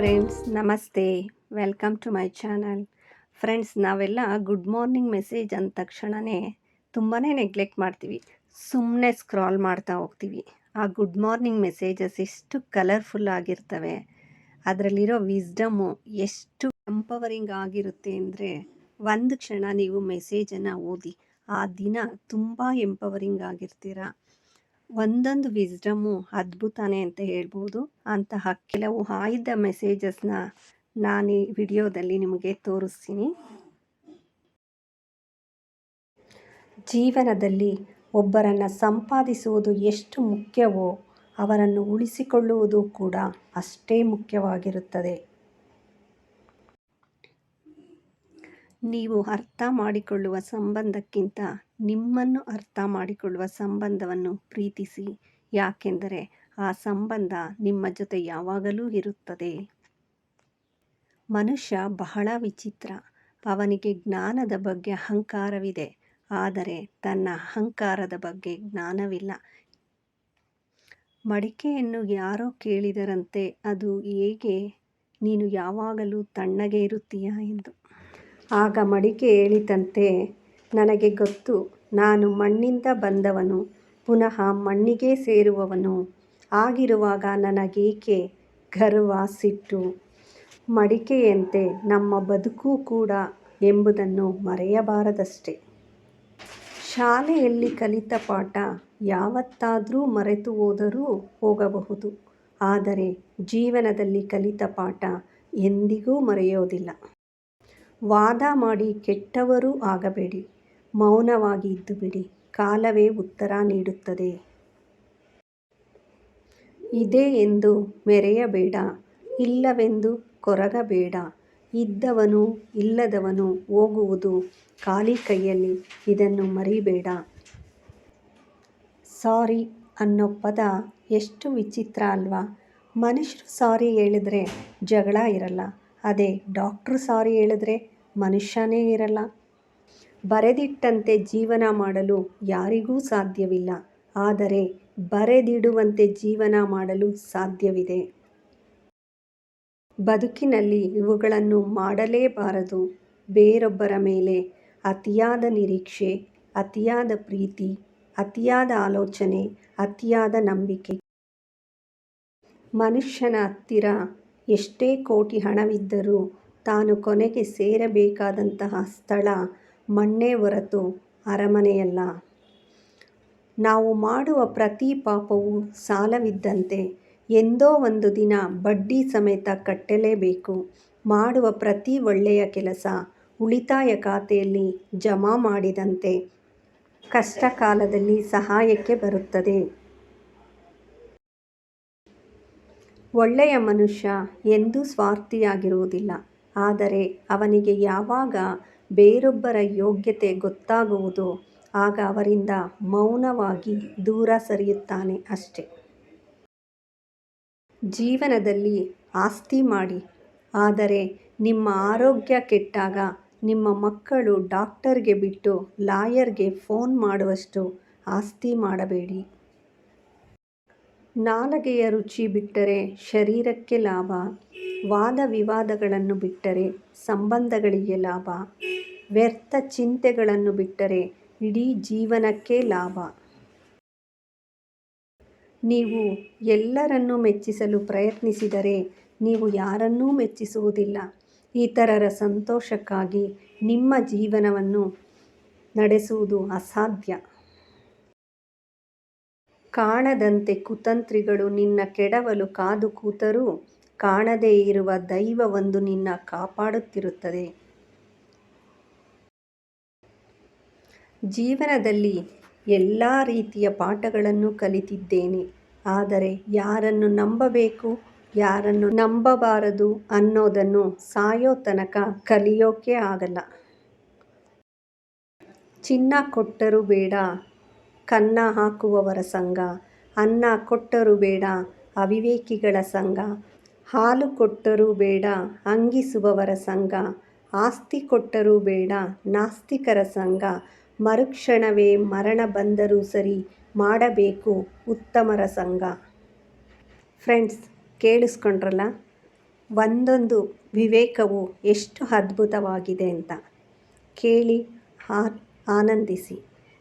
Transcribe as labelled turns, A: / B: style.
A: Friends ನಮಸ್ತೆ welcome to my channel friends ನಾವೆಲ್ಲ good morning message ಅಂದ ತಕ್ಷಣವೇ ತುಂಬಾ ನೆಗ್ಲೆಕ್ಟ್ ಮಾಡ್ತೀವಿ. ಸುಮ್ಮನೆ ಸ್ಕ್ರಾಲ್ ಮಾಡ್ತಾ ಹೋಗ್ತೀವಿ. ಆ ಗುಡ್ ಮಾರ್ನಿಂಗ್ ಮೆಸೇಜಸ್ ಎಷ್ಟು ಕಲರ್ಫುಲ್ ಆಗಿರ್ತವೆ. ಅದರಲ್ಲಿರೋ ವಿಸ್ಡಮು ಎಷ್ಟು ಎಂಪವರಿಂಗ್ ಆಗಿರುತ್ತೆ ಅಂದರೆ ಒಂದು ಕ್ಷಣ ನೀವು ಮೆಸೇಜನ್ನು ಓದಿ, ಆ ದಿನ ತುಂಬ ಎಂಪವರಿಂಗ್ ಆಗಿರ್ತೀರ? ಒಂದೊಂದು ವಿಸ್ಡಮ್ಮು ಅದ್ಭುತನೇ ಅಂತ ಹೇಳ್ಬೋದು. ಅಂತಹ ಕೆಲವು ಆಯ್ದ ಮೆಸೇಜಸ್ನ ನಾನು ಈ ವಿಡಿಯೋದಲ್ಲಿ ನಿಮಗೆ ತೋರಿಸ್ತೀನಿ. ಜೀವನದಲ್ಲಿ ಒಬ್ಬರನ್ನು ಸಂಪಾದಿಸುವುದು ಎಷ್ಟು ಮುಖ್ಯವೋ ಅವರನ್ನು ಉಳಿಸಿಕೊಳ್ಳುವುದು ಕೂಡ ಅಷ್ಟೇ ಮುಖ್ಯವಾಗಿರುತ್ತದೆ. ನೀವು ಅರ್ಥ ಮಾಡಿಕೊಳ್ಳುವ ಸಂಬಂಧಕ್ಕಿಂತ ನಿಮ್ಮನ್ನು ಅರ್ಥ ಮಾಡಿಕೊಳ್ಳುವ ಸಂಬಂಧವನ್ನು ಪ್ರೀತಿಸಿ. ಯಾಕೆಂದರೆ ಆ ಸಂಬಂಧ ನಿಮ್ಮ ಜೊತೆ ಯಾವಾಗಲೂ ಇರುತ್ತದೆ. ಮನುಷ್ಯ ಬಹಳ ವಿಚಿತ್ರ. ಅವನಿಗೆ ಜ್ಞಾನದ ಬಗ್ಗೆ ಅಹಂಕಾರವಿದೆ. ಆದರೆ ತನ್ನ ಅಹಂಕಾರದ ಬಗ್ಗೆ ಜ್ಞಾನವಿಲ್ಲ. ಮಡಿಕೆಯನ್ನು ಯಾರೋ ಕೇಳಿದರಂತೆ, ಅದು ಹೇಗೆ? ನೀನು ಯಾವಾಗಲೂ ತಣ್ಣಗೆ ಇರುತ್ತೀಯಾ? ಎಂದು. ಆಗ ಮಡಿಕೆ ಹೇಳಿತಂತೆ ನನಗೆ ಗೊತ್ತು, ನಾನು ಮಣ್ಣಿಂದ ಬಂದವನು, ಪುನಃ ಮಣ್ಣಿಗೆ ಸೇರುವವನು. ಆಗಿರುವಾಗ ನನಗೇಕೆ ಗರ್ವ ಸಿಟ್ಟು ಮಡಿಕೆಯಂತೆ ನಮ್ಮ ಬದುಕು ಕೂಡ ಎಂಬುದನ್ನು ಮರೆಯಬಾರದಷ್ಟೆ. ಶಾಲೆಯಲ್ಲಿ ಕಲಿತ ಪಾಠ ಯಾವತ್ತಾದರೂ ಮರೆತು ಹೋದರೂ ಹೋಗಬಹುದು. ಆದರೆ ಜೀವನದಲ್ಲಿ ಕಲಿತ ಪಾಠ ಎಂದಿಗೂ ಮರೆಯೋದಿಲ್ಲ. ವಾದ ಮಾಡಿ ಕೆಟ್ಟವರೂ ಆಗಬೇಡಿ. ಮೌನವಾಗಿ ಇದ್ದು ಬಿಡಿ. ಕಾಲವೇ ಉತ್ತರ ನೀಡುತ್ತದೆ. ಇದೆ ಎಂದು ಮೆರೆಯಬೇಡ. ಇಲ್ಲವೆಂದು ಕೊರಗಬೇಡ. ಇದ್ದವನು ಇಲ್ಲದವನು ಹೋಗುವುದು ಖಾಲಿ ಕೈಯಲ್ಲಿ ಇದನ್ನು ಮರಿಬೇಡ. ಸಾರಿ ಅನ್ನೋ ಪದ ಎಷ್ಟು ವಿಚಿತ್ರ ಅಲ್ವಾ. ಮನುಷ್ಯರು ಸಾರಿ ಹೇಳಿದ್ರೆ ಜಗಳ ಇರಲ್ಲ. ಅದೇ ಡಾಕ್ಟ್ರು ಸಾರಿ ಹೇಳಿದ್ರೆ ಮನುಷ್ಯನೇ ಇರಲ್ಲ. ಬರೆದಿಟ್ಟಂತೆ ಜೀವನ ಮಾಡಲು ಯಾರಿಗೂ ಸಾಧ್ಯವಿಲ್ಲ. ಆದರೆ ಬರೆದಿಡುವಂತೆ ಜೀವನ ಮಾಡಲು ಸಾಧ್ಯವಿದೆ. ಬದುಕಿನಲ್ಲಿ ಇವುಗಳನ್ನು ಮಾಡಲೇಬಾರದು. ಬೇರೊಬ್ಬರ ಮೇಲೆ ಅತಿಯಾದ ನಿರೀಕ್ಷೆ, ಅತಿಯಾದ ಪ್ರೀತಿ, ಅತಿಯಾದ ಆಲೋಚನೆ, ಅತಿಯಾದ ನಂಬಿಕೆ. ಮನುಷ್ಯನ ಹತ್ತಿರ ಎಷ್ಟೇ ಕೋಟಿ ಹಣವಿದ್ದರೂ ತಾನು ಕೊನೆಗೆ ಸೇರಬೇಕಾದಂತಹ ಸ್ಥಳ ಮಣ್ಣೇ ಹೊರತು ಅರಮನೆಯಲ್ಲ. ನಾವು ಮಾಡುವ ಪ್ರತಿ ಪಾಪವೂ ಸಾಲವಿದ್ದಂತೆ ಎಂದೋ ಒಂದು ದಿನ ಬಡ್ಡಿ ಸಮೇತ ಕಟ್ಟಲೇಬೇಕು. ಮಾಡುವ ಪ್ರತಿ ಒಳ್ಳೆಯ ಕೆಲಸ ಉಳಿತಾಯ ಖಾತೆಯಲ್ಲಿ ಜಮಾ ಮಾಡಿದಂತೆ ಕಷ್ಟ ಕಾಲದಲ್ಲಿ ಸಹಾಯಕ್ಕೆ ಬರುತ್ತದೆ. ಒಳ್ಳೆಯ ಮನುಷ್ಯ ಎಂದೂ ಸ್ವಾರ್ಥಿಯಾಗಿರುವುದಿಲ್ಲ. ಆದರೆ ಅವನಿಗೆ ಯಾವಾಗ ಬೇರೊಬ್ಬರ ಯೋಗ್ಯತೆ ಗೊತ್ತಾಗುವುದೋ ಆಗ ಅವರಿಂದ ಮೌನವಾಗಿ ದೂರ ಸರಿಯುತ್ತಾನೆ ಅಷ್ಟೆ. ಜೀವನದಲ್ಲಿ ಆಸ್ತಿ ಮಾಡಿ, ಆದರೆ ನಿಮ್ಮ ಆರೋಗ್ಯ ಕೆಟ್ಟಾಗ ನಿಮ್ಮ ಮಕ್ಕಳು ಡಾಕ್ಟರ್ಗೆ ಬಿಟ್ಟು ಲಾಯರ್ಗೆ ಫೋನ್ ಮಾಡುವಷ್ಟು ಆಸ್ತಿ ಮಾಡಬೇಡಿ. ನಾಲಗೆಯ ರುಚಿ ಬಿಟ್ಟರೆ ಶರೀರಕ್ಕೆ ಲಾಭ ವಾದ ವಿವಾದಗಳನ್ನು ಬಿಟ್ಟರೆ ಸಂಬಂಧಗಳಿಗೆ ಲಾಭ, ವ್ಯರ್ಥ ಚಿಂತೆಗಳನ್ನು ಬಿಟ್ಟರೆ ಇಡೀ ಜೀವನಕ್ಕೆ ಲಾಭ. ನೀವು ಎಲ್ಲರನ್ನೂ ಮೆಚ್ಚಿಸಲು ಪ್ರಯತ್ನಿಸಿದರೆ ನೀವು ಯಾರನ್ನೂ ಮೆಚ್ಚಿಸುವುದಿಲ್ಲ. ಇತರರ ಸಂತೋಷಕ್ಕಾಗಿ ನಿಮ್ಮ ಜೀವನವನ್ನು ನಡೆಸುವುದು ಅಸಾಧ್ಯ. ಕಾಣದಂತೆ ಕುತಂತ್ರಿಗಳು ನಿನ್ನ ಕೆಡವಲು ಕಾದು ಕೂತರೂ ಕಾಣದೇ ಇರುವ ದೈವವೊಂದು ನಿನ್ನ ಕಾಪಾಡುತ್ತಿರುತ್ತದೆ. ಜೀವನದಲ್ಲಿ ಎಲ್ಲ ರೀತಿಯ ಪಾಠಗಳನ್ನು ಕಲಿತಿದ್ದೇನೆ. ಆದರೆ ಯಾರನ್ನು ನಂಬಬೇಕು, ಯಾರನ್ನು ನಂಬಬಾರದು ಅನ್ನೋದನ್ನು ಸಾಯೋ ತನಕ ಕಲಿಯೋಕೆ ಆಗಲ್ಲ. ಚಿನ್ನ ಕೊಟ್ಟರೂ ಬೇಡ ಕನ್ನ ಹಾಕುವವರ ಸಂಘ, ಅನ್ನ ಕೊಟ್ಟರೂ ಬೇಡ, ಅವಿವೇಕಿಗಳ ಸಂಘ, ಹಾಲು ಕೊಟ್ಟರೂ ಬೇಡ, ಅಂಗಿಸುವವರ ಸಂಘ, ಆಸ್ತಿ ಕೊಟ್ಟರೂ ಬೇಡ, ನಾಸ್ತಿಕರ ಸಂಘ, ಮರುಕ್ಷಣವೇ ಮರಣ ಬಂದರೂ ಸರಿ ಮಾಡಬೇಕು ಉತ್ತಮರ ಸಂಘ. ಫ್ರೆಂಡ್ಸ್ ಕೇಳಿಸ್ಕೊಂಡ್ರಲ್ಲ? ಒಂದೊಂದು ವಿವೇಕವು ಎಷ್ಟು ಅದ್ಭುತವಾಗಿದೆ ಅಂತ. ಕೇಳಿ ಆನಂದಿಸಿ.